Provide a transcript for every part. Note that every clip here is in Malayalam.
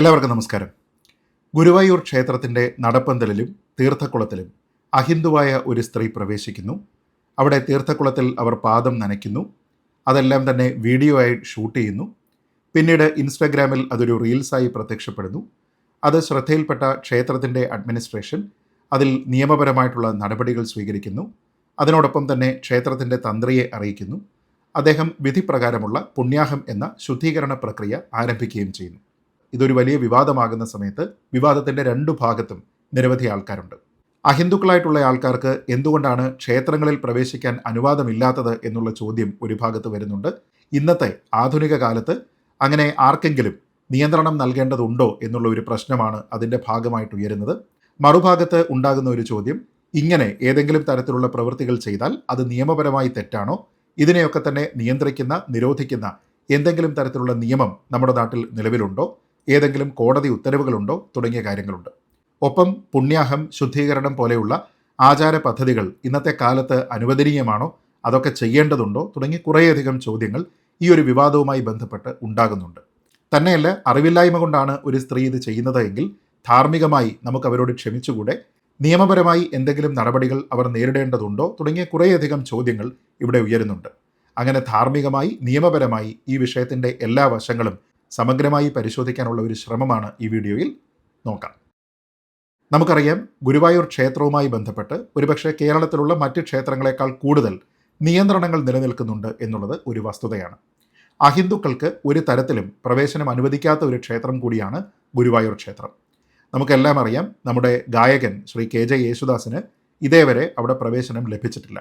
എല്ലാവർക്കും നമസ്കാരം. ഗുരുവായൂർ ക്ഷേത്രത്തിന്റെ നടപ്പന്തലിലും തീർത്ഥക്കുളത്തിലും അഹിന്ദുവായ ഒരു സ്ത്രീ പ്രവേശിക്കുന്നു. അവിടെ തീർത്ഥക്കുളത്തിൽ അവർ പാദം നനയ്ക്കുന്നു. അതെല്ലാം തന്നെ വീഡിയോ ആയി ഷൂട്ട് ചെയ്യുന്നു. പിന്നീട് ഇൻസ്റ്റാഗ്രാമിൽ അതൊരു റീൽസായി പ്രത്യക്ഷപ്പെടുന്നു. അത് ശ്രദ്ധയിൽപ്പെട്ട ക്ഷേത്രത്തിന്റെ അഡ്മിനിസ്ട്രേഷൻ അതിൽ നിയമപരമായിട്ടുള്ള നടപടികൾ സ്വീകരിക്കുന്നു. അതിനോടൊപ്പം തന്നെ ക്ഷേത്രത്തിന്റെ തന്ത്രിയെ അറിയിക്കുന്നു. അദ്ദേഹം വിധിപ്രകാരമുള്ള പുണ്യാഹം എന്ന ശുദ്ധീകരണ പ്രക്രിയ ആരംഭിക്കുകയും ചെയ്യുന്നു. ഇതൊരു വലിയ വിവാദമാകുന്ന സമയത്ത് വിവാദത്തിന്റെ രണ്ടു ഭാഗത്തും നിരവധി ആൾക്കാരുണ്ട്. അഹിന്ദുക്കളായിട്ടുള്ള ആൾക്കാർക്ക് എന്തുകൊണ്ടാണ് ക്ഷേത്രങ്ങളിൽ പ്രവേശിക്കാൻ അനുവാദമില്ലാത്തത് എന്നുള്ള ചോദ്യം ഒരു ഭാഗത്ത് വരുന്നുണ്ട്. ഇന്നത്തെ ആധുനിക കാലത്ത് അങ്ങനെ ആർക്കെങ്കിലും നിയന്ത്രണം നൽകേണ്ടതുണ്ടോ എന്നുള്ള ഒരു പ്രശ്നമാണ് അതിന്റെ ഭാഗമായിട്ട് ഉയരുന്നത്. മറുഭാഗത്ത് ഉണ്ടാകുന്ന ഒരു ചോദ്യം ഇങ്ങനെ ഏതെങ്കിലും തരത്തിലുള്ള പ്രവൃത്തികൾ ചെയ്താൽ അത് നിയമപരമായി തെറ്റാണോ? ഇതിനെയൊക്കെ തന്നെ നിയന്ത്രിക്കുന്ന നിരോധിക്കുന്ന എന്തെങ്കിലും തരത്തിലുള്ള നിയമം നമ്മുടെ നാട്ടിൽ നിലവിലുണ്ടോ? ഏതെങ്കിലും കോടതി ഉത്തരവുകളുണ്ടോ തുടങ്ങിയ കാര്യങ്ങളുണ്ട്. ഒപ്പം പുണ്യാഹം ശുദ്ധീകരണം പോലെയുള്ള ആചാര പദ്ധതികൾ ഇന്നത്തെ കാലത്ത് അനുവദനീയമാണോ? അതൊക്കെ ചെയ്യേണ്ടതുണ്ടോ? തുടങ്ങി കുറേയധികം ചോദ്യങ്ങൾ ഈ ഒരു വിവാദവുമായി ബന്ധപ്പെട്ട് ഉണ്ടാകുന്നുണ്ട്. തന്നെയല്ല അറിവില്ലായ്മ കൊണ്ടാണ് ഒരു സ്ത്രീ ഇത് ചെയ്യുന്നത് എങ്കിൽ ധാർമ്മികമായി നമുക്ക് അവരോട് ക്ഷമിച്ചുകൂടെ? നിയമപരമായി എന്തെങ്കിലും നടപടികൾ അവർ നേരിടേണ്ടതുണ്ടോ? തുടങ്ങിയ കുറേയധികം ചോദ്യങ്ങൾ ഇവിടെ ഉയരുന്നുണ്ട്. അങ്ങനെ ധാർമ്മികമായി നിയമപരമായി ഈ വിഷയത്തിന്റെ എല്ലാ വശങ്ങളും സമഗ്രമായി പരിശോധിക്കാനുള്ള ഒരു ശ്രമമാണ് ഈ വീഡിയോയിൽ നോക്കാം. നമുക്കറിയാം ഗുരുവായൂർ ക്ഷേത്രവുമായി ബന്ധപ്പെട്ട് ഒരുപക്ഷെ കേരളത്തിലുള്ള മറ്റ് ക്ഷേത്രങ്ങളെക്കാൾ കൂടുതൽ നിയന്ത്രണങ്ങൾ നിലനിൽക്കുന്നുണ്ട് എന്നുള്ളത് ഒരു വസ്തുതയാണ്. അഹിന്ദുക്കൾക്ക് ഒരു തരത്തിലും പ്രവേശനം അനുവദിക്കാത്ത ഒരു ക്ഷേത്രം കൂടിയാണ് ഗുരുവായൂർ ക്ഷേത്രം. നമുക്കെല്ലാം അറിയാം നമ്മുടെ ഗായകൻ ശ്രീ കെ ജെ യേശുദാസിന് ഇതേവരെ അവിടെ പ്രവേശനം ലഭിച്ചിട്ടില്ല.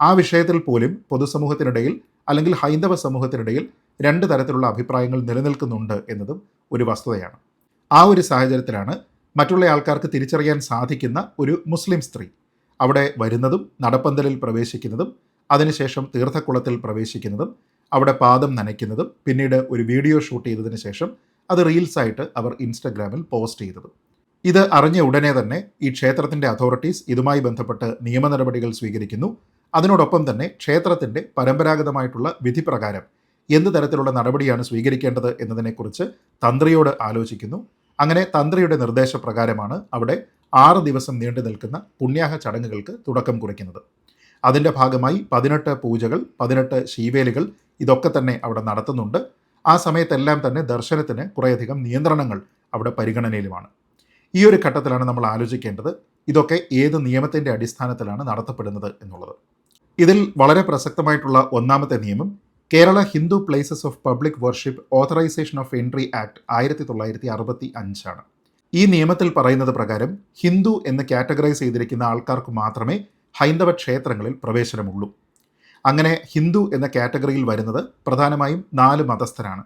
ആ വിഷയത്തിൽ പോലും പൊതുസമൂഹത്തിനിടയിൽ അല്ലെങ്കിൽ ഹൈന്ദവ സമൂഹത്തിനിടയിൽ രണ്ട് തരത്തിലുള്ള അഭിപ്രായങ്ങൾ നിലനിൽക്കുന്നുണ്ട് എന്നതും ഒരു വസ്തുതയാണ്. ആ ഒരു സാഹചര്യത്തിലാണ് മറ്റുള്ള ആൾക്കാർക്ക് തിരിച്ചറിയാൻ സാധിക്കുന്ന ഒരു മുസ്ലിം സ്ത്രീ അവിടെ വരുന്നതും നടപ്പന്തലിൽ പ്രവേശിക്കുന്നതും അതിനുശേഷം തീർത്ഥക്കുളത്തിൽ പ്രവേശിക്കുന്നതും അവിടെ പാദം നനയ്ക്കുന്നതും പിന്നീട് ഒരു വീഡിയോ ഷൂട്ട് ചെയ്തതിന് ശേഷം അത് റീൽസായിട്ട് അവർ ഇൻസ്റ്റഗ്രാമിൽ പോസ്റ്റ് ചെയ്തതും. ഇത് അറിഞ്ഞ ഉടനെ തന്നെ ഈ ക്ഷേത്രത്തിന്റെ അതോറിറ്റീസ് ഇതുമായി ബന്ധപ്പെട്ട് നിയമ നടപടികൾ സ്വീകരിക്കുന്നു. അതിനോടൊപ്പം തന്നെ ക്ഷേത്രത്തിന്റെ പരമ്പരാഗതമായിട്ടുള്ള വിധി പ്രകാരം എന്ത് തരത്തിലുള്ള നടപടിയാണ് സ്വീകരിക്കേണ്ടത് എന്നതിനെക്കുറിച്ച് തന്ത്രിയോട് ആലോചിക്കുന്നു. അങ്ങനെ തന്ത്രിയുടെ നിർദ്ദേശപ്രകാരമാണ് അവിടെ ആറ് ദിവസം നീണ്ടു നിൽക്കുന്ന പുണ്യാഹ ചടങ്ങുകൾക്ക് തുടക്കം കുറിക്കുന്നത്. അതിന്റെ ഭാഗമായി പതിനെട്ട് പൂജകൾ പതിനെട്ട് ശീവേലികൾ ഇതൊക്കെ തന്നെ അവിടെ നടത്തുന്നുണ്ട്. ആ സമയത്തെല്ലാം തന്നെ ദർശനത്തിന് കുറേയധികം നിയന്ത്രണങ്ങൾ അവിടെ പരിഗണനയിലുമാണ്. ഈ ഒരു ഘട്ടത്തിലാണ് നമ്മൾ ആലോചിക്കേണ്ടത്. ഇതൊക്കെ ഏത് നിയമത്തിന്റെ അടിസ്ഥാനത്തിലാണ് നടത്തപ്പെടുന്നത് എന്നുള്ളത്. ഇതിൽ വളരെ പ്രസക്തമായിട്ടുള്ള ഒന്നാമത്തെ നിയമം Kerala Hindu places of public worship authorisation of entry act ആയിരത്തി തൊള്ളായിരത്തി അറുപത്തി അഞ്ചാണ് ഈ നിയമത്തിൽ പറയുന്നത് പ്രകാരം ഹിന്ദു എന്ന് കാറ്റഗറൈസ് ചെയ്തിരിക്കുന്ന ആൾക്കാർക്ക് മാത്രമേ ഹൈന്ദവ ക്ഷേത്രങ്ങളിൽ പ്രവേശനമുള്ളൂ. അങ്ങനെ ഹിന്ദു എന്ന കാറ്റഗറിയിൽ വരുന്നത് പ്രധാനമായും നാല് മതസ്ഥരാണ്.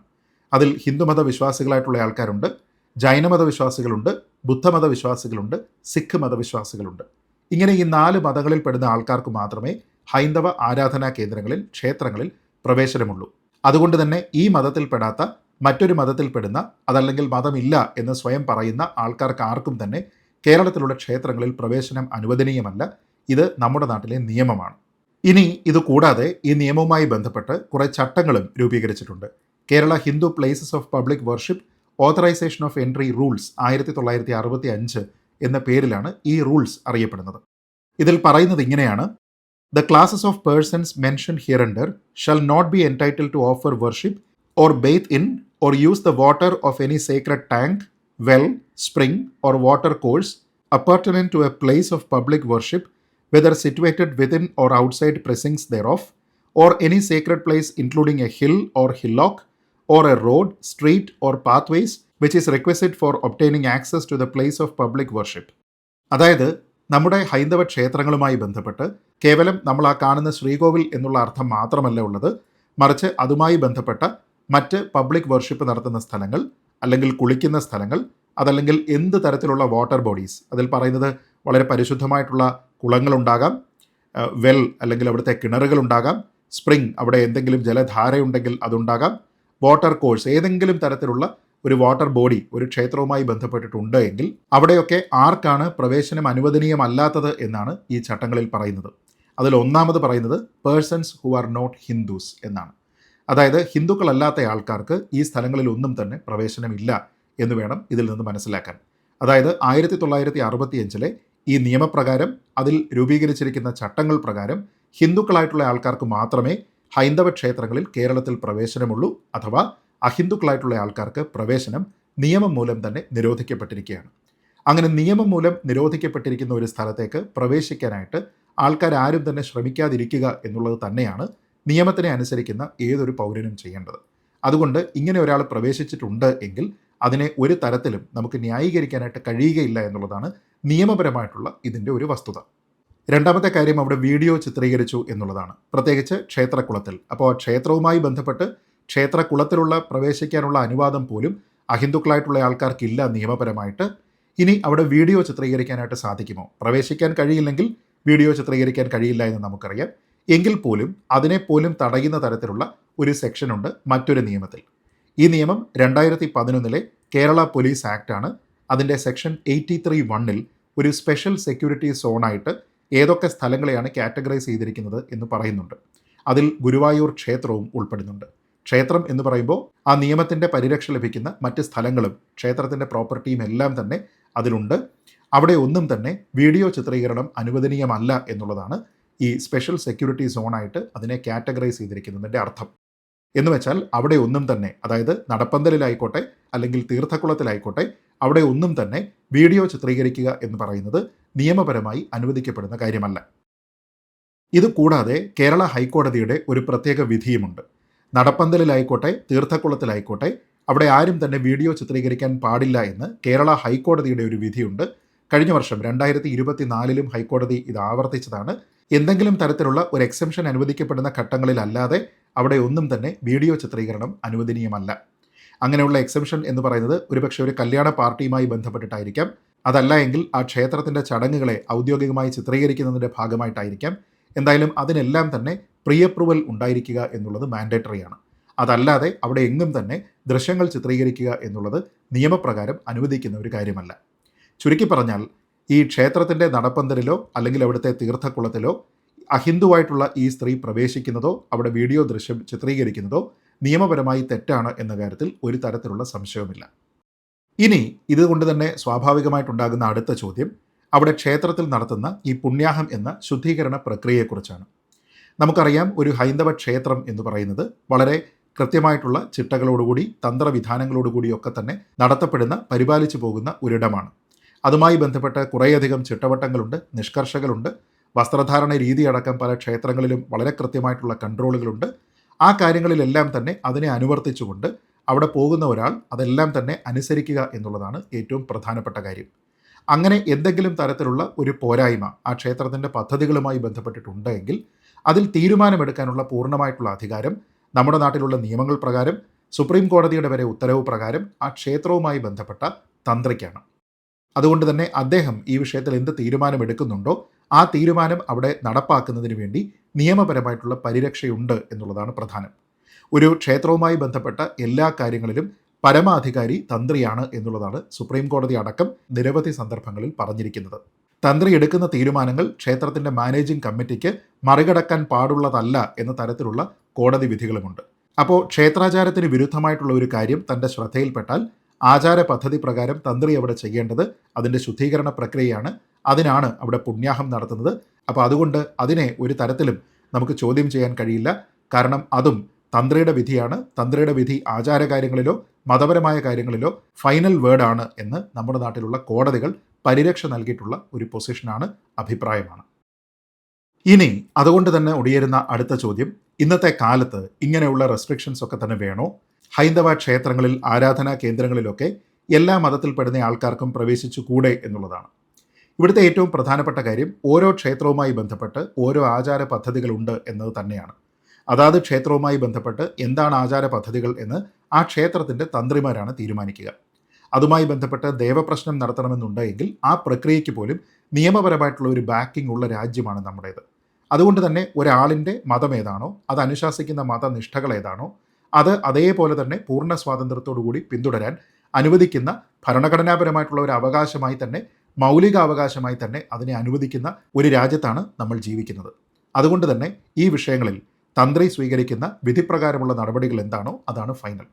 അതിൽ ഹിന്ദുമത വിശ്വാസികളായിട്ടുള്ള ആൾക്കാരുണ്ട് ജൈനമത വിശ്വാസികളുണ്ട് ബുദ്ധമത വിശ്വാസികളുണ്ട് സിഖ് മതവിശ്വാസികളുണ്ട് ഇങ്ങനെ ഈ നാല് മതങ്ങളിൽ പെടുന്ന ആൾക്കാർക്ക് മാത്രമേ ഹൈന്ദവ ആരാധനാ കേന്ദ്രങ്ങളിൽ ക്ഷേത്രങ്ങളിൽ പ്രവേശനമുള്ളൂ. അതുകൊണ്ട് തന്നെ ഈ മതത്തിൽപ്പെടാത്ത മറ്റൊരു മതത്തിൽപ്പെടുന്ന അതല്ലെങ്കിൽ മതമില്ല എന്ന് സ്വയം പറയുന്ന ആൾക്കാർക്ക് ആർക്കും തന്നെ കേരളത്തിലുള്ള ക്ഷേത്രങ്ങളിൽ പ്രവേശനം അനുവദനീയമല്ല. ഇത് നമ്മുടെ നാട്ടിലെ നിയമമാണ്. ഇനി ഇത് കൂടാതെ ഈ നിയമവുമായി ബന്ധപ്പെട്ട് കുറേ ചട്ടങ്ങളും രൂപീകരിച്ചിട്ടുണ്ട്. Kerala Hindu places of public worship authorisation of entry rules ആയിരത്തി തൊള്ളായിരത്തി അറുപത്തി അഞ്ച് എന്ന പേരിലാണ് ഈ റൂൾസ് അറിയപ്പെടുന്നത്. ഇതിൽ പറയുന്നത് ഇങ്ങനെയാണ്. The classes of persons mention here under shall not be entitled to offer worship or bathe in or use the water of any sacred tank well spring or water course appurtenant to a place of public worship whether situated within or outside precincts thereof, or any sacred place including a hill or hillock, or a road, street, or pathways which is requisite for obtaining access to the place of public worship. അതായത് നമ്മുടെ ഹൈന്ദവ ക്ഷേത്രങ്ങളുമായി ബന്ധപ്പെട്ട് കേവലം നമ്മൾ ആ കാണുന്ന ശ്രീകോവിൽ എന്നുള്ള അർത്ഥം മാത്രമല്ല ഉള്ളത്. മറിച്ച് അതുമായി ബന്ധപ്പെട്ട മറ്റ് പബ്ലിക് വർഷിപ്പ് നടത്തുന്ന സ്ഥലങ്ങൾ അല്ലെങ്കിൽ കുളിക്കുന്ന സ്ഥലങ്ങൾ അതല്ലെങ്കിൽ എന്ത് തരത്തിലുള്ള വാട്ടർ ബോഡീസ് അതിൽ പറയുന്നത് വളരെ പരിശുദ്ധമായിട്ടുള്ള കുളങ്ങളുണ്ടാകാം വെൽ അല്ലെങ്കിൽ അവിടുത്തെ കിണറുകളുണ്ടാകാം സ്പ്രിംഗ് അവിടെ എന്തെങ്കിലും ജലധാരയുണ്ടെങ്കിൽ അതുണ്ടാകാം വാട്ടർ കോഴ്സ് ഏതെങ്കിലും തരത്തിലുള്ള ഒരു വാട്ടർ ബോഡി ഒരു ക്ഷേത്രവുമായി ബന്ധപ്പെട്ടിട്ടുണ്ട് എങ്കിൽ അവിടെയൊക്കെ ആർക്കാണ് പ്രവേശനം അനുവദനീയമല്ലാത്തത് എന്നാണ് ഈ ചട്ടങ്ങളിൽ പറയുന്നത്. അതിൽ ഒന്നാമത് പറയുന്നത് persons who are not Hindus എന്നാണ്. അതായത് ഹിന്ദുക്കളല്ലാത്ത ആൾക്കാർക്ക് ഈ സ്ഥലങ്ങളിൽ ഒന്നും തന്നെ പ്രവേശനമില്ല എന്ന് വേണം ഇതിൽ നിന്ന് മനസ്സിലാക്കാൻ. അതായത് ആയിരത്തി തൊള്ളായിരത്തി അറുപത്തിയഞ്ചിലെ ഈ നിയമപ്രകാരം അതിൽ രൂപീകരിച്ചിരിക്കുന്ന ചട്ടങ്ങൾ പ്രകാരം ഹിന്ദുക്കളായിട്ടുള്ള ആൾക്കാർക്ക് മാത്രമേ ഹൈന്ദവ ക്ഷേത്രങ്ങളിൽ കേരളത്തിൽ പ്രവേശനമുള്ളൂ അഥവാ അഹിന്ദുക്കളായിട്ടുള്ള ആൾക്കാർക്ക് പ്രവേശനം നിയമം മൂലം തന്നെ നിരോധിക്കപ്പെട്ടിരിക്കുകയാണ്. അങ്ങനെ നിയമം മൂലം നിരോധിക്കപ്പെട്ടിരിക്കുന്ന ഒരു സ്ഥലത്തേക്ക് പ്രവേശിക്കാനായിട്ട് ആൾക്കാർ ആരും തന്നെ ശ്രമിക്കാതിരിക്കുക എന്നുള്ളത് തന്നെയാണ് നിയമത്തിനെ അനുസരിക്കുന്ന ഏതൊരു പൗരനും ചെയ്യേണ്ടത്. അതുകൊണ്ട് ഇങ്ങനെ ഒരാൾ പ്രവേശിച്ചിട്ടുണ്ട് എങ്കിൽ അതിനെ ഒരു തരത്തിലും നമുക്ക് ന്യായീകരിക്കാനായിട്ട് കഴിയുകയില്ല എന്നുള്ളതാണ് നിയമപരമായിട്ടുള്ള ഇതിന്റെ ഒരു വസ്തുത. രണ്ടാമത്തെ കാര്യം അവിടെ വീഡിയോ ചിത്രീകരിച്ചു എന്നുള്ളതാണ്. പ്രത്യേകിച്ച് ക്ഷേത്രക്കുളത്തിൽ. അപ്പോൾ ക്ഷേത്രവുമായി ബന്ധപ്പെട്ട് ക്ഷേത്രക്കുളത്തിലുള്ള പ്രവേശിക്കാനുള്ള അനുവാദം പോലും അഹിന്ദുക്കളായിട്ടുള്ള ആൾക്കാർക്കില്ല നിയമപരമായിട്ട്. ഇനി അവിടെ വീഡിയോ ചിത്രീകരിക്കാനായിട്ട് സാധിക്കുമോ? പ്രവേശിക്കാൻ കഴിയില്ലെങ്കിൽ വീഡിയോ ചിത്രീകരിക്കാൻ കഴിയില്ല എന്ന് നമുക്കറിയാം. എങ്കിൽ പോലും അതിനെ പോലും തടയുന്ന തരത്തിലുള്ള ഒരു സെക്ഷനുണ്ട് മറ്റൊരു നിയമത്തിൽ. ഈ നിയമം രണ്ടായിരത്തി പതിനൊന്നിലെ കേരള പോലീസ് ആക്റ്റാണ്. അതിന്റെ സെക്ഷൻ എയ്റ്റി ത്രീ വണ്ണിൽ ഒരു സ്പെഷ്യൽ സെക്യൂരിറ്റി സോണായിട്ട് ഏതൊക്കെ സ്ഥലങ്ങളെയാണ് കാറ്റഗറൈസ് ചെയ്തിരിക്കുന്നത് എന്ന് പറയുന്നുണ്ട്. അതിൽ ഗുരുവായൂർ ക്ഷേത്രവും ഉൾപ്പെടുന്നുണ്ട്. ക്ഷേത്രം എന്ന് പറയുമ്പോൾ ആ നിയമത്തിന്റെ പരിരക്ഷ ലഭിക്കുന്ന മറ്റ് സ്ഥലങ്ങളും ക്ഷേത്രത്തിന്റെ പ്രോപ്പർട്ടിയും എല്ലാം തന്നെ അതിലുണ്ട്. അവിടെ ഒന്നും തന്നെ വീഡിയോ ചിത്രീകരണം അനുവദനീയമല്ല എന്നുള്ളതാണ് ഈ സ്പെഷ്യൽ സെക്യൂരിറ്റി സോണായിട്ട് അതിനെ കാറ്റഗറൈസ് ചെയ്തിരിക്കുന്നതിന്റെ അർത്ഥം. എന്ന് വെച്ചാൽ അവിടെ ഒന്നും തന്നെ അതായത് നടപ്പന്തലിലായിക്കോട്ടെ അല്ലെങ്കിൽ തീർത്ഥക്കുളത്തിലായിക്കോട്ടെ അവിടെ ഒന്നും തന്നെ വീഡിയോ ചിത്രീകരിക്കുക എന്ന് പറയുന്നത് നിയമപരമായി അനുവദിക്കപ്പെടുന്ന കാര്യമല്ല. ഇത് കൂടാതെ കേരള ഹൈക്കോടതിയുടെ ഒരു പ്രത്യേക വിധിയുമുണ്ട്. നടപ്പന്തലിലായിക്കോട്ടെ തീർത്ഥക്കുളത്തിലായിക്കോട്ടെ അവിടെ ആരും തന്നെ വീഡിയോ ചിത്രീകരിക്കാൻ പാടില്ല എന്ന് കേരള ഹൈക്കോടതിയുടെ ഒരു വിധിയുണ്ട്. കഴിഞ്ഞ വർഷം രണ്ടായിരത്തി ഇരുപത്തിനാലിലും ഹൈക്കോടതി ഇത് ആവർത്തിച്ചതാണ്. എന്തെങ്കിലും തരത്തിലുള്ള ഒരു എക്സംഷൻ അനുവദിക്കപ്പെടുന്ന ഘട്ടങ്ങളിലല്ലാതെ അവിടെ ഒന്നും തന്നെ വീഡിയോ ചിത്രീകരണം അനുവദനീയമല്ല. അങ്ങനെയുള്ള എക്സംഷൻ എന്ന് പറയുന്നത് ഒരുപക്ഷെ ഒരു കല്യാണ പാർട്ടിയുമായി ബന്ധപ്പെട്ടിട്ടായിരിക്കാം. അതല്ല എങ്കിൽ ആ ക്ഷേത്രത്തിന്റെ ചടങ്ങുകളെ ഔദ്യോഗികമായി ചിത്രീകരിക്കുന്നതിന്റെ ഭാഗമായിട്ടായിരിക്കാം. എന്തായാലും അതിനെല്ലാം തന്നെ പ്രീ അപ്രൂവൽ ഉണ്ടായിരിക്കുക എന്നുള്ളത് മാൻഡേറ്ററി ആണ്. അതല്ലാതെ അവിടെ എങ്ങും തന്നെ ദൃശ്യങ്ങൾ ചിത്രീകരിക്കുക എന്നുള്ളത് നിയമപ്രകാരം അനുവദിക്കുന്ന ഒരു കാര്യമല്ല. ചുരുക്കി പറഞ്ഞാൽ ഈ ക്ഷേത്രത്തിന്റെ നടപ്പന്തലിലോ അല്ലെങ്കിൽ അവിടുത്തെ തീർത്ഥക്കുളത്തിലോ അഹിന്ദുവായിട്ടുള്ള ഈ സ്ത്രീ പ്രവേശിക്കുന്നതോ അവിടെ വീഡിയോ ദൃശ്യം ചിത്രീകരിക്കുന്നതോ നിയമപരമായി തെറ്റാണ് എന്ന കാര്യത്തിൽ ഒരു തരത്തിലുള്ള സംശയവുമില്ല. ഇനി ഇതുകൊണ്ട് തന്നെ സ്വാഭാവികമായിട്ടുണ്ടാകുന്ന അടുത്ത ചോദ്യം അവിടെ ക്ഷേത്രത്തിൽ നടത്തുന്ന ഈ പുണ്യാഹം എന്ന ശുദ്ധീകരണ പ്രക്രിയയെക്കുറിച്ചാണ്. നമുക്കറിയാം ഒരു ഹൈന്ദവ ക്ഷേത്രം എന്ന് പറയുന്നത് വളരെ കൃത്യമായിട്ടുള്ള ചിട്ടകളോടുകൂടി തന്ത്രവിധാനങ്ങളോടുകൂടിയൊക്കെ തന്നെ നടത്തപ്പെടുന്ന പരിപാലിച്ചു പോകുന്ന ഒരിടമാണ്. അതുമായി ബന്ധപ്പെട്ട് കുറേയധികം ചിട്ടവട്ടങ്ങളുണ്ട് നിഷ്കർഷകളുണ്ട്. വസ്ത്രധാരണ രീതി അടക്കം പല ക്ഷേത്രങ്ങളിലും വളരെ കൃത്യമായിട്ടുള്ള കൺട്രോളുകളുണ്ട്. ആ കാര്യങ്ങളിലെല്ലാം തന്നെ അതിനെ അനുവർത്തിച്ചുകൊണ്ട് അവിടെ പോകുന്ന ഒരാൾ അതെല്ലാം തന്നെ അനുസരിക്കുക എന്നുള്ളതാണ് ഏറ്റവും പ്രധാനപ്പെട്ട കാര്യം. അങ്ങനെ എന്തെങ്കിലും തരത്തിലുള്ള ഒരു പോരായ്മ ആ ക്ഷേത്രത്തിന്റെ പദ്ധതികളുമായി ബന്ധപ്പെട്ടിട്ടുണ്ടെങ്കിൽ അതിൽ തീരുമാനമെടുക്കാനുള്ള പൂർണമായിട്ടുള്ള അധികാരം നമ്മുടെ നാട്ടിലുള്ള നിയമങ്ങൾ പ്രകാരം സുപ്രീം കോടതിയുടെ വരെ ഉത്തരവ് പ്രകാരം ആ ക്ഷേത്രവുമായി ബന്ധപ്പെട്ട തന്ത്രിക്കാണ്. അതുകൊണ്ട് തന്നെ അദ്ദേഹം ഈ വിഷയത്തിൽ എന്ത് തീരുമാനമെടുക്കുന്നുണ്ടോ ആ തീരുമാനം അവിടെ നടപ്പാക്കുന്നതിന് വേണ്ടി നിയമപരമായിട്ടുള്ള പരിരക്ഷയുണ്ട് എന്നുള്ളതാണ് പ്രധാനം. ഒരു ക്ഷേത്രവുമായി ബന്ധപ്പെട്ട എല്ലാ കാര്യങ്ങളിലും പരമാധികാരി തന്ത്രിയാണ് എന്നുള്ളതാണ് സുപ്രീം കോടതി അടക്കം നിരവധി സന്ദർഭങ്ങളിൽ പറഞ്ഞിരിക്കുന്നത്. തന്ത്രി എടുക്കുന്ന തീരുമാനങ്ങൾ ക്ഷേത്രത്തിന്റെ മാനേജിംഗ് കമ്മിറ്റിക്ക് മറികടക്കാൻ പാടുള്ളതല്ല എന്ന തരത്തിലുള്ള കോടതി വിധികളുമുണ്ട്. അപ്പോൾ ക്ഷേത്രാചാരത്തിന് വിരുദ്ധമായിട്ടുള്ള ഒരു കാര്യം തന്റെ ശ്രദ്ധയിൽപ്പെട്ടാൽ ആചാര പദ്ധതി പ്രകാരം തന്ത്രി അവിടെ ചെയ്യേണ്ടത് അതിന്റെ ശുദ്ധീകരണ പ്രക്രിയയാണ്. അതിനാണ് അവിടെ പുണ്യാഹം നടത്തുന്നത്. അപ്പോൾ അതുകൊണ്ട് അതിനെ ഒരു തരത്തിലും നമുക്ക് ചോദ്യം ചെയ്യാൻ കഴിയില്ല. കാരണം അതും തന്ത്രിയുടെ വിധിയാണ്. തന്ത്രിയുടെ വിധി ആചാരകാര്യങ്ങളിലോ മതപരമായ കാര്യങ്ങളിലോ ഫൈനൽ വേർഡാണ് എന്ന് നമ്മുടെ നാട്ടിലുള്ള കോടതികൾ പരിരക്ഷ നൽകിയിട്ടുള്ള ഒരു പൊസിഷനാണ് അഭിപ്രായമാണ്. ഇനി അതുകൊണ്ട് തന്നെ ഒടിയേരുന്ന അടുത്ത ചോദ്യം. ഇന്നത്തെ കാലത്ത് ഇങ്ങനെയുള്ള റെസ്ട്രിക്ഷൻസ് ഒക്കെ തന്നെ വേണോ? ഹൈന്ദവ ക്ഷേത്രങ്ങളിൽ ആരാധനാ കേന്ദ്രങ്ങളിലൊക്കെ എല്ലാ മതത്തിൽപ്പെടുന്ന ആൾക്കാർക്കും പ്രവേശിച്ചു കൂടെ എന്നുള്ളതാണ്. ഇവിടുത്തെ ഏറ്റവും പ്രധാനപ്പെട്ട കാര്യം ഓരോ ക്ഷേത്രവുമായി ബന്ധപ്പെട്ട് ഓരോ ആചാര പദ്ധതികളുണ്ട് എന്നത് തന്നെയാണ്. അതാത് ക്ഷേത്രവുമായി ബന്ധപ്പെട്ട് എന്താണ് ആചാര പദ്ധതികൾ എന്ന് ആ ക്ഷേത്രത്തിന്റെ തന്ത്രിമാരാണ് തീരുമാനിക്കുക. അതുമായി ബന്ധപ്പെട്ട് ദേവപ്രശ്നം നടത്തണമെന്നുണ്ടെങ്കിൽ ആ പ്രക്രിയയ്ക്ക് പോലും നിയമപരമായിട്ടുള്ള ഒരു ബാക്കിംഗ് ഉള്ള രാജ്യമാണ് നമ്മുടേത്. അതുകൊണ്ട് തന്നെ ഒരാളിന്റെ മതം ഏതാണോ അത് അനുശാസിക്കുന്ന മതനിഷ്ഠകൾ ഏതാണോ അത് അതേപോലെ തന്നെ പൂർണ സ്വാതന്ത്ര്യത്തോടു കൂടി പിന്തുടരാൻ അനുവദിക്കുന്ന ഭരണഘടനാപരമായിട്ടുള്ള ഒരു അവകാശമായി തന്നെ മൗലികാവകാശമായി തന്നെ അതിനെ അനുവദിക്കുന്ന ഒരു രാജ്യത്താണ് നമ്മൾ ജീവിക്കുന്നത്. അതുകൊണ്ട് തന്നെ ഈ വിഷയങ്ങളിൽ തന്ത്രി സ്വീകരിക്കുന്ന വിധിപ്രകാരമുള്ള നടപടികൾ എന്താണോ അതാണ് ഫൈനൽ.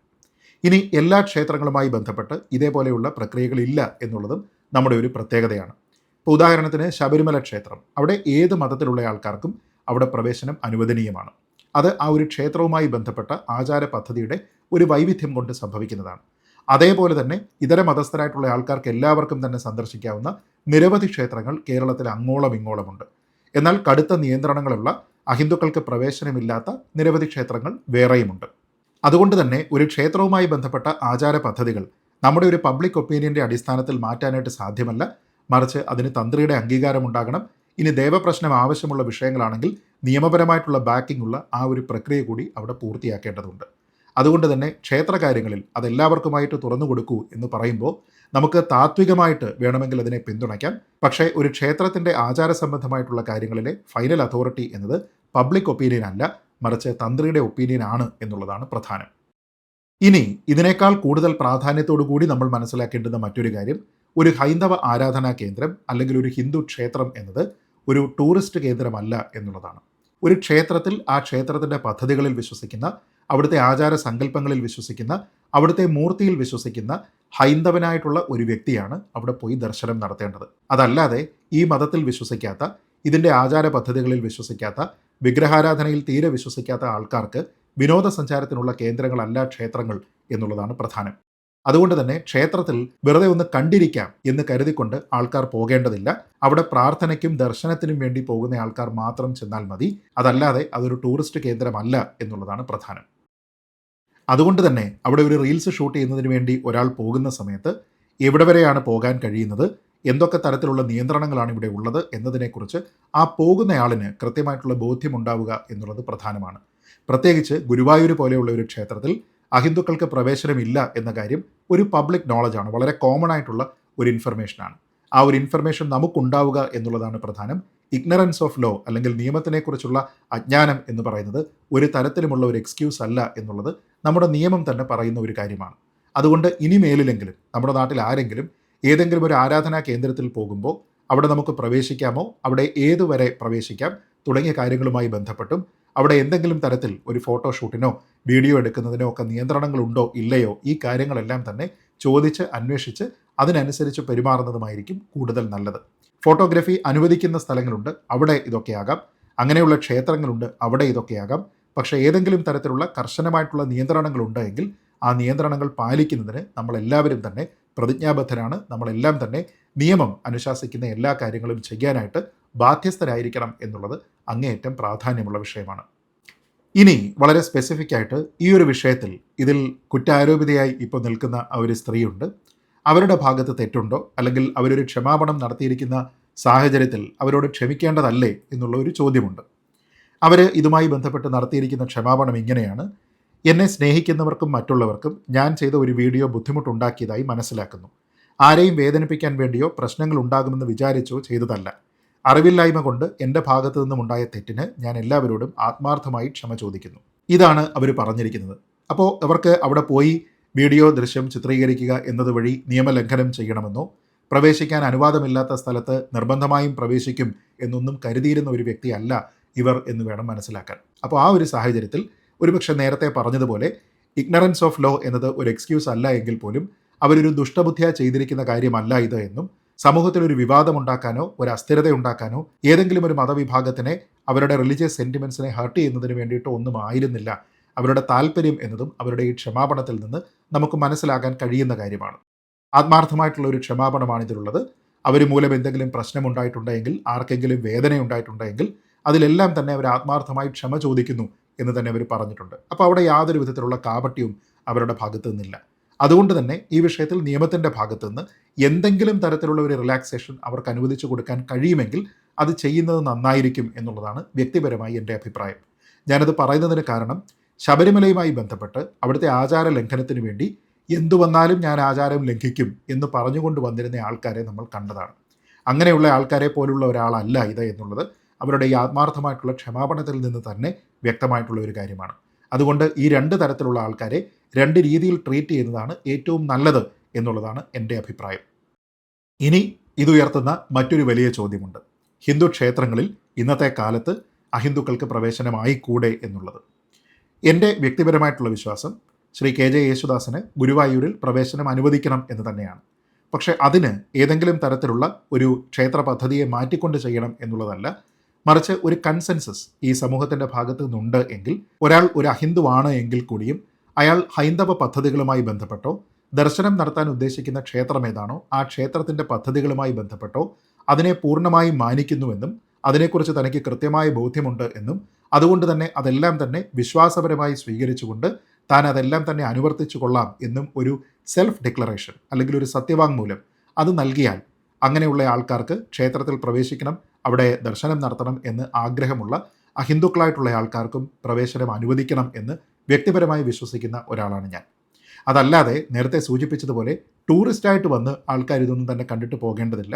ഇനി എല്ലാ ക്ഷേത്രങ്ങളുമായി ബന്ധപ്പെട്ട് ഇതേപോലെയുള്ള പ്രക്രിയകളില്ല എന്നുള്ളതും നമ്മുടെ ഒരു പ്രത്യേകതയാണ്. ഇപ്പോൾ ഉദാഹരണത്തിന് ശബരിമല ക്ഷേത്രം. അവിടെ ഏത് മതത്തിലുള്ള ആൾക്കാർക്കും അവിടെ പ്രവേശനം അനുവദനീയമാണ്. അത് ആ ഒരു ക്ഷേത്രവുമായി ബന്ധപ്പെട്ട ആചാര പദ്ധതിയുടെ ഒരു വൈവിധ്യം കൊണ്ട് സംഭവിക്കുന്നതാണ്. അതേപോലെ തന്നെ ഇതര മതസ്ഥരായിട്ടുള്ള ആൾക്കാർക്ക് എല്ലാവർക്കും തന്നെ സന്ദർശിക്കാവുന്ന നിരവധി ക്ഷേത്രങ്ങൾ കേരളത്തിൽ അങ്ങോളം ഇങ്ങോളമുണ്ട്. എന്നാൽ കടുത്ത നിയന്ത്രണങ്ങളുള്ള അഹിന്ദുക്കൾക്ക് പ്രവേശനമില്ലാത്ത നിരവധി ക്ഷേത്രങ്ങൾ വേറെയുമുണ്ട്. അതുകൊണ്ട് തന്നെ ഒരു ക്ഷേത്രവുമായി ബന്ധപ്പെട്ട ആചാര പദ്ധതികൾ നമ്മുടെ ഒരു പബ്ലിക് ഒപ്പീനിയന്റെ അടിസ്ഥാനത്തിൽ മാറ്റാനായിട്ട് സാധ്യമല്ല. മറിച്ച് അതിന് തന്ത്രിയുടെ അംഗീകാരം ഉണ്ടാകണം ഇനി ദേവപ്രശ്നം ആവശ്യമുള്ള വിഷയങ്ങളാണെങ്കിൽ നിയമപരമായിട്ടുള്ള ബാക്കിംഗ് ഉള്ള ആ ഒരു പ്രക്രിയ കൂടി അവിടെ പൂർത്തിയാക്കേണ്ടതുണ്ട്. അതുകൊണ്ട് തന്നെ ക്ഷേത്രകാര്യങ്ങളിൽ അതെല്ലാവർക്കുമായിട്ട് തുറന്നു കൊടുക്കൂ എന്ന് പറയുമ്പോൾ നമുക്ക് താത്വികമായിട്ട് വേണമെങ്കിൽ അതിനെ പിന്തുണയ്ക്കാം. പക്ഷേ ഒരു ക്ഷേത്രത്തിന്റെ ആചാര സംബന്ധമായിട്ടുള്ള കാര്യങ്ങളിലെ ഫൈനൽ അതോറിറ്റി എന്നത് പബ്ലിക് ഒപ്പീനിയൻ അല്ല മറിച്ച് തന്ത്രിയുടെ ഒപ്പീനിയൻ ആണ് എന്നുള്ളതാണ് പ്രധാനം. ഇനി ഇതിനേക്കാൾ കൂടുതൽ പ്രാധാന്യത്തോടു കൂടി നമ്മൾ മനസ്സിലാക്കേണ്ടുന്ന മറ്റൊരു കാര്യം ഒരു ഹൈന്ദവ ആരാധനാ കേന്ദ്രം അല്ലെങ്കിൽ ഒരു ഹിന്ദു ക്ഷേത്രം എന്നത് ഒരു ടൂറിസ്റ്റ് കേന്ദ്രമല്ല എന്നുള്ളതാണ്. ഒരു ക്ഷേത്രത്തിൽ ആ ക്ഷേത്രത്തിന്റെ പദ്ധതികളിൽ വിശ്വസിക്കുന്ന അവിടുത്തെ ആചാര സങ്കല്പങ്ങളിൽ വിശ്വസിക്കുന്ന അവിടുത്തെ മൂർത്തിയിൽ വിശ്വസിക്കുന്ന ഹൈന്ദവനായിട്ടുള്ള ഒരു വ്യക്തിയാണ് അവിടെ പോയി ദർശനം നടത്തേണ്ടത്. അതല്ലാതെ ഈ മതത്തിൽ വിശ്വസിക്കാത്ത ഇതിന്റെ ആചാര പദ്ധതികളിൽ വിശ്വസിക്കാത്ത വിഗ്രഹാരാധനയിൽ തീരെ വിശ്വസിക്കാത്ത ആൾക്കാർക്ക് വിനോദസഞ്ചാരത്തിനുള്ള കേന്ദ്രങ്ങളല്ല ക്ഷേത്രങ്ങൾ എന്നുള്ളതാണ് പ്രധാനം. അതുകൊണ്ട് തന്നെ ക്ഷേത്രത്തിൽ വെറുതെ ഒന്ന് കണ്ടിരിക്കാം എന്ന് കരുതിക്കൊണ്ട് ആൾക്കാർ പോകേണ്ടതില്ല. അവിടെ പ്രാർത്ഥനയ്ക്കും ദർശനത്തിനും വേണ്ടി പോകുന്ന ആൾക്കാർ മാത്രം ചെന്നാൽ മതി. അതല്ലാതെ അതൊരു ടൂറിസ്റ്റ് കേന്ദ്രമല്ല എന്നുള്ളതാണ് പ്രധാനം. അതുകൊണ്ട് തന്നെ അവിടെ ഒരു റീൽസ് ഷൂട്ട് ചെയ്യുന്നതിന് വേണ്ടി ഒരാൾ പോകുന്ന സമയത്ത് എവിടെ വരെയാണ് പോകാൻ കഴിയുന്നത് എന്തൊക്കെ തരത്തിലുള്ള നിയന്ത്രണങ്ങളാണ് ഇവിടെ ഉള്ളത് എന്നതിനെക്കുറിച്ച് ആ പോകുന്നയാളിന് കൃത്യമായിട്ടുള്ള ബോധ്യമുണ്ടാവുക എന്നുള്ളത് പ്രധാനമാണ്. പ്രത്യേകിച്ച് ഗുരുവായൂർ പോലെയുള്ള ഒരു ക്ഷേത്രത്തിൽ അഹിന്ദുക്കൾക്ക് പ്രവേശനമില്ല എന്ന കാര്യം ഒരു പബ്ലിക് നോളജാണ് വളരെ കോമൺ ആയിട്ടുള്ള ഒരു ഇൻഫർമേഷനാണ് ആ ഒരു ഇൻഫർമേഷൻ നമുക്കുണ്ടാവുക എന്നുള്ളതാണ് പ്രധാനം. ഇഗ്നറൻസ് ഓഫ് ലോ അല്ലെങ്കിൽ നിയമത്തിനെക്കുറിച്ചുള്ള അജ്ഞാനം എന്ന് പറയുന്നത് ഒരു തരത്തിലുമുള്ള ഒരു എക്സ്ക്യൂസ് അല്ല എന്നുള്ളത് നമ്മുടെ നിയമം തന്നെ പറയുന്ന ഒരു കാര്യമാണ്. അതുകൊണ്ട് ഇനി മേലിലെങ്കിലും നമ്മുടെ നാട്ടിൽ ആരെങ്കിലും ഏതെങ്കിലും ഒരു ആരാധനാ കേന്ദ്രത്തിൽ പോകുമ്പോൾ അവിടെ നമുക്ക് പ്രവേശിക്കാമോ? അവിടെ ഏതുവരെ പ്രവേശിക്കാം? തുടങ്ങിയ കാര്യങ്ങളുമായി ബന്ധപ്പെട്ടും അവിടെ എന്തെങ്കിലും തരത്തിൽ ഒരു ഫോട്ടോഷൂട്ടിനോ വീഡിയോ എടുക്കുന്നതിനോ ഒക്കെ നിയന്ത്രണങ്ങളുണ്ടോ ഇല്ലയോ? ഈ കാര്യങ്ങളെല്ലാം തന്നെ ചോദിച്ച് അന്വേഷിച്ച് അതിനനുസരിച്ച് പെരുമാറുന്നതുമായിരിക്കും കൂടുതൽ നല്ലത്. ഫോട്ടോഗ്രാഫി അനുവദിക്കുന്ന സ്ഥലങ്ങളുണ്ട് അവിടെ ഇതൊക്കെയാകാം. അങ്ങനെയുള്ള ക്ഷേത്രങ്ങളുണ്ട് അവിടെ ഇതൊക്കെയാകാം. പക്ഷേ ഏതെങ്കിലും തരത്തിലുള്ള കർശനമായിട്ടുള്ള നിയന്ത്രണങ്ങൾ ഉണ്ടെങ്കിൽ ആ നിയന്ത്രണങ്ങൾ പാലിക്കുന്നതിന് നമ്മളെല്ലാവരും തന്നെ പ്രതിജ്ഞാബദ്ധരാണ്. നമ്മളെല്ലാം തന്നെ നിയമം അനുശാസിക്കുന്ന എല്ലാ കാര്യങ്ങളും ചെയ്യാനായിട്ട് ബാധ്യസ്ഥരായിരിക്കണം എന്നുള്ളത് അങ്ങേയറ്റം പ്രാധാന്യമുള്ള വിഷയമാണ്. ഇനി വളരെ സ്പെസിഫിക് ആയിട്ട് ഈ ഒരു വിഷയത്തിൽ ഇതിൽ കുറ്റാരോപിതയായി ഇപ്പോൾ നിൽക്കുന്ന ആ ഒരു സ്ത്രീയുണ്ട്. അവരുടെ ഭാഗത്ത് തെറ്റുണ്ടോ? അല്ലെങ്കിൽ അവരൊരു ക്ഷമാപണം നടത്തിയിരിക്കുന്ന സാഹചര്യത്തിൽ അവരോട് ക്ഷമിക്കേണ്ടതല്ലേ എന്നുള്ള ഒരു ചോദ്യമുണ്ട്. അവർ ഇതുമായി ബന്ധപ്പെട്ട് നടത്തിയിരിക്കുന്ന ക്ഷമാപണം ഇങ്ങനെയാണ്. എന്നെ സ്നേഹിക്കുന്നവർക്കും മറ്റുള്ളവർക്കും ഞാൻ ചെയ്ത ഒരു വീഡിയോ ബുദ്ധിമുട്ടുണ്ടാക്കിയതായി മനസ്സിലാക്കുന്നു. ആരെയും വേദനിപ്പിക്കാൻ വേണ്ടിയോ പ്രശ്നങ്ങൾ ഉണ്ടാകുമെന്ന് വിചാരിച്ചോ ചെയ്തതല്ല. അറിവില്ലായ്മ കൊണ്ട് എന്റെ ഭാഗത്തു നിന്നുമുണ്ടായ തെറ്റിന് ഞാൻ എല്ലാവരോടും ആത്മാർത്ഥമായി ക്ഷമ ചോദിക്കുന്നു. ഇതാണ് അവർ പറഞ്ഞിരിക്കുന്നത്. അപ്പോൾ അവർക്ക് അവിടെ പോയി വീഡിയോ ദൃശ്യം ചിത്രീകരിക്കുക എന്നതുവഴി നിയമലംഘനം ചെയ്യണമെന്നോ പ്രവേശിക്കാൻ അനുവാദമില്ലാത്ത സ്ഥലത്ത് നിർബന്ധമായും പ്രവേശിക്കും എന്നൊന്നും കരുതിയിരുന്ന ഒരു വ്യക്തിയല്ല ഇവർ എന്ന് വേണം മനസ്സിലാക്കാൻ. അപ്പോൾ ആ ഒരു സാഹചര്യത്തിൽ ഒരുപക്ഷെ നേരത്തെ പറഞ്ഞതുപോലെ ഇഗ്നറൻസ് ഓഫ് ലോ എന്നത് ഒരു എക്സ്ക്യൂസ് അല്ല എങ്കിൽ പോലും അവരൊരു ദുഷ്ടബുദ്ധിയ ചെയ്തിരിക്കുന്ന കാര്യമല്ല ഇത് എന്നും സമൂഹത്തിൽ ഒരു വിവാദമുണ്ടാക്കാനോ ഒരു അസ്ഥിരത ഉണ്ടാക്കാനോ ഏതെങ്കിലും ഒരു മതവിഭാഗത്തിനെ അവരുടെ റിലീജിയസ് സെന്റിമെൻസിനെ ഹർട്ട് ചെയ്യുന്നതിന് വേണ്ടിയിട്ടോ ഒന്നും ആയിരുന്നില്ല അവരുടെ താല്പര്യം എന്നതും അവരുടെ ഈ ക്ഷമാപണത്തിൽ നിന്ന് നമുക്ക് മനസ്സിലാക്കാൻ കഴിയുന്ന കാര്യമാണ്. ആത്മാർത്ഥമായിട്ടുള്ള ഒരു ക്ഷമാപണമാണ് ഇതിലുള്ളത്. അവർ മൂലം എന്തെങ്കിലും പ്രശ്നമുണ്ടായിട്ടുണ്ടെങ്കിൽ ആർക്കെങ്കിലും വേദന ഉണ്ടായിട്ടുണ്ടെങ്കിൽ അതിലെല്ലാം തന്നെ അവർ ആത്മാർത്ഥമായി ക്ഷമ ചോദിക്കുന്നു എന്ന് തന്നെ അവർ പറഞ്ഞിട്ടുണ്ട്. അപ്പോൾ അവിടെ യാതൊരു വിധത്തിലുള്ള കാപട്യവും അവരുടെ ഭാഗത്തു നിന്നില്ല. അതുകൊണ്ട് തന്നെ ഈ വിഷയത്തിൽ നിയമത്തിന്റെ ഭാഗത്തു നിന്ന് എന്തെങ്കിലും തരത്തിലുള്ള ഒരു റിലാക്സേഷൻ അവർക്ക് അനുവദിച്ചു കൊടുക്കാൻ കഴിയുമെങ്കിൽ അത് ചെയ്യുന്നത് നന്നായിരിക്കും എന്നുള്ളതാണ് വ്യക്തിപരമായി എന്റെ അഭിപ്രായം. ഞാനത് പറയുന്നതിന് കാരണം ശബരിമലയുമായി ബന്ധപ്പെട്ട് അവിടുത്തെ ആചാര ലംഘനത്തിന് വേണ്ടി എന്തു വന്നാലും ഞാൻ ആചാരം ലംഘിക്കും എന്ന് പറഞ്ഞുകൊണ്ട് വന്നിരുന്ന ആൾക്കാരെ നമ്മൾ കണ്ടതാണ്. അങ്ങനെയുള്ള ആൾക്കാരെ പോലുള്ള ഒരാളല്ല ഇത് എന്നുള്ളത് അവരുടെ ഈ ആത്മാർത്ഥമായിട്ടുള്ള ക്ഷമാപണത്തിൽ നിന്ന് തന്നെ വ്യക്തമായിട്ടുള്ള ഒരു കാര്യമാണ്. അതുകൊണ്ട് ഈ രണ്ട് തരത്തിലുള്ള ആൾക്കാരെ രണ്ട് രീതിയിൽ ട്രീറ്റ് ചെയ്യുന്നതാണ് ഏറ്റവും നല്ലത് എന്നുള്ളതാണ് എന്റെ അഭിപ്രായം. ഇനി ഇതുയർത്തുന്ന മറ്റൊരു വലിയ ചോദ്യമുണ്ട്. ഹിന്ദു ക്ഷേത്രങ്ങളിൽ ഇന്നത്തെ കാലത്ത് അഹിന്ദുക്കൾക്ക് പ്രവേശനമായി കൂടെ എന്നുള്ളത്? എന്റെ വ്യക്തിപരമായിട്ടുള്ള വിശ്വാസം ശ്രീ കെ ജെ യേശുദാസിന് ഗുരുവായൂരിൽ പ്രവേശനം അനുവദിക്കണം എന്ന് തന്നെയാണ്. പക്ഷേ അതിന് ഏതെങ്കിലും തരത്തിലുള്ള ഒരു ക്ഷേത്ര പദ്ധതിയെ മാറ്റിക്കൊണ്ട് ചെയ്യണം എന്നുള്ളതല്ല മറിച്ച് ഒരു കൺസെൻസസ് ഈ സമൂഹത്തിന്റെ ഭാഗത്ത് നിന്നുണ്ട് എങ്കിൽ ഒരാൾ ഒരു അഹിന്ദുവാണ് എങ്കിൽ കൂടിയും അയാൾ ഹൈന്ദവ പദ്ധതികളുമായി ബന്ധപ്പെട്ടോ ദർശനം നടത്താൻ ഉദ്ദേശിക്കുന്ന ക്ഷേത്രം ഏതാണോ ആ ക്ഷേത്രത്തിന്റെ പദ്ധതികളുമായി ബന്ധപ്പെട്ടോ അതിനെ പൂർണമായും മാനിക്കുന്നുവെന്നും അതിനെക്കുറിച്ച് തനിക്ക് കൃത്യമായ ബോധ്യമുണ്ട് എന്നും അതുകൊണ്ട് തന്നെ അതെല്ലാം തന്നെ വിശ്വാസപരമായി സ്വീകരിച്ചുകൊണ്ട് താൻ അതെല്ലാം തന്നെ അനുവർത്തിച്ചു കൊള്ളാം എന്നും ഒരു സെൽഫ് ഡിക്ലറേഷൻ അല്ലെങ്കിൽ ഒരു സത്യവാങ്മൂലം അത് നൽകിയാൽ അങ്ങനെയുള്ള ആൾക്കാർക്ക് ക്ഷേത്രത്തിൽ പ്രവേശിക്കണം അവിടെ ദർശനം നടത്തണം എന്ന് ആഗ്രഹമുള്ള അഹിന്ദുക്കളായിട്ടുള്ള ആൾക്കാർക്കും പ്രവേശനം അനുവദിക്കണം എന്ന് വ്യക്തിപരമായി വിശ്വസിക്കുന്ന ഒരാളാണ് ഞാൻ. അതല്ലാതെ നേരത്തെ സൂചിപ്പിച്ചതുപോലെ ടൂറിസ്റ്റായിട്ട് വന്ന് ആൾക്കാർ ഇതൊന്നും തന്നെ കണ്ടിട്ട് പോകേണ്ടതില്ല.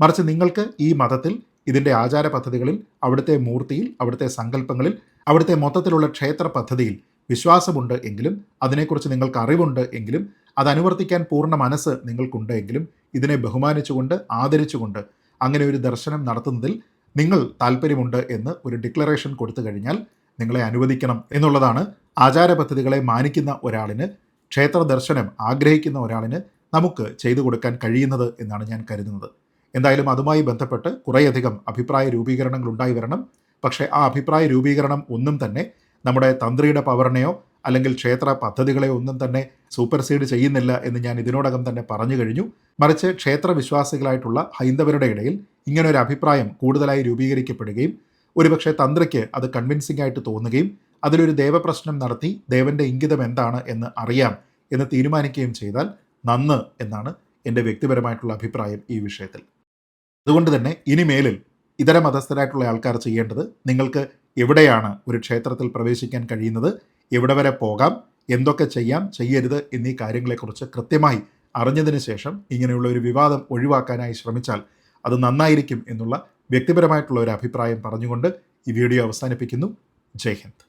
മറിച്ച് നിങ്ങൾക്ക് ഈ മതത്തിൽ ഇതിന്റെ ആചാര പദ്ധതികളിൽ അവിടുത്തെ മൂർത്തിയിൽ അവിടുത്തെ സങ്കല്പങ്ങളിൽ അവിടുത്തെ മൊത്തത്തിലുള്ള ക്ഷേത്ര പദ്ധതിയിൽ വിശ്വാസമുണ്ട് എങ്കിലും അതിനെക്കുറിച്ച് നിങ്ങൾക്ക് അറിവുണ്ട് എങ്കിലും അത് അനുവർത്തിക്കാൻ പൂർണ മനസ്സ് നിങ്ങൾക്കുണ്ട് എങ്കിലും ഇതിനെ ബഹുമാനിച്ചുകൊണ്ട് ആദരിച്ചുകൊണ്ട് അങ്ങനെ ഒരു ദർശനം നടത്തുന്നതിൽ നിങ്ങൾ താല്പര്യമുണ്ട് എന്ന് ഒരു ഡിക്ലറേഷൻ കൊടുത്തു കഴിഞ്ഞാൽ നിങ്ങളെ അനുവദിക്കണം എന്നുള്ളതാണ് ആചാര പദ്ധതികളെ മാനിക്കുന്ന ഒരാളിന് ക്ഷേത്ര ദർശനം ആഗ്രഹിക്കുന്ന ഒരാളിന് നമുക്ക് ചെയ്തു കൊടുക്കാൻ കഴിയുന്നത് എന്നാണ് ഞാൻ കരുതുന്നത്. എന്തായാലും അതുമായി ബന്ധപ്പെട്ട് കുറേയധികം അഭിപ്രായ രൂപീകരണങ്ങൾ ഉണ്ടായി വരണം. പക്ഷേ ആ അഭിപ്രായ രൂപീകരണം ഒന്നും തന്നെ നമ്മുടെ തന്ത്രിയുടെ പവറിനെയോ അല്ലെങ്കിൽ ക്ഷേത്ര പദ്ധതികളെയോ ഒന്നും തന്നെ സൂപ്പർസീഡ് ചെയ്യുന്നില്ല എന്ന് ഞാൻ ഇതിനോടകം തന്നെ പറഞ്ഞു കഴിഞ്ഞു. മറിച്ച് ക്ഷേത്ര വിശ്വാസികളായിട്ടുള്ള ഹൈന്ദവരുടെ ഇടയിൽ ഇങ്ങനെ ഒരു അഭിപ്രായം കൂടുതലായി രൂപീകരിക്കപ്പെടുകയും ഒരുപക്ഷെ തന്ത്രിക്ക് അത് കൺവിൻസിംഗ് ആയിട്ട് തോന്നുകയും അതിലൊരു ദേവപ്രശ്നം നടത്തി ദേവന്റെ ഇംഗിതം എന്താണ് എന്ന് അറിയാം എന്ന് തീരുമാനിക്കുകയും ചെയ്താൽ നന്ന് എന്നാണ് എന്റെ വ്യക്തിപരമായിട്ടുള്ള അഭിപ്രായം ഈ വിഷയത്തിൽ. അതുകൊണ്ട് തന്നെ ഇനിമേലിൽ ഇതര മതസ്ഥരായിട്ടുള്ള ആൾക്കാർ ചെയ്യേണ്ടത് നിങ്ങൾക്ക് എവിടെയാണ് ഒരു ക്ഷേത്രത്തിൽ പ്രവേശിക്കാൻ കഴിയുന്നത് എവിടെ വരെ പോകാം എന്തൊക്കെ ചെയ്യാം ചെയ്യരുത് എന്നീ കാര്യങ്ങളെക്കുറിച്ച് കൃത്യമായി അറിഞ്ഞതിന് ശേഷം ഇങ്ങനെയുള്ള ഒരു വിവാദം ഒഴിവാക്കാനായി ശ്രമിച്ചാൽ അത് നന്നായിരിക്കും എന്നുള്ള വ്യക്തിപരമായിട്ടുള്ള ഒരു അഭിപ്രായം പറഞ്ഞുകൊണ്ട് ഈ വീഡിയോ അവസാനിപ്പിക്കുന്നു. ജയ് ഹിന്ദ്.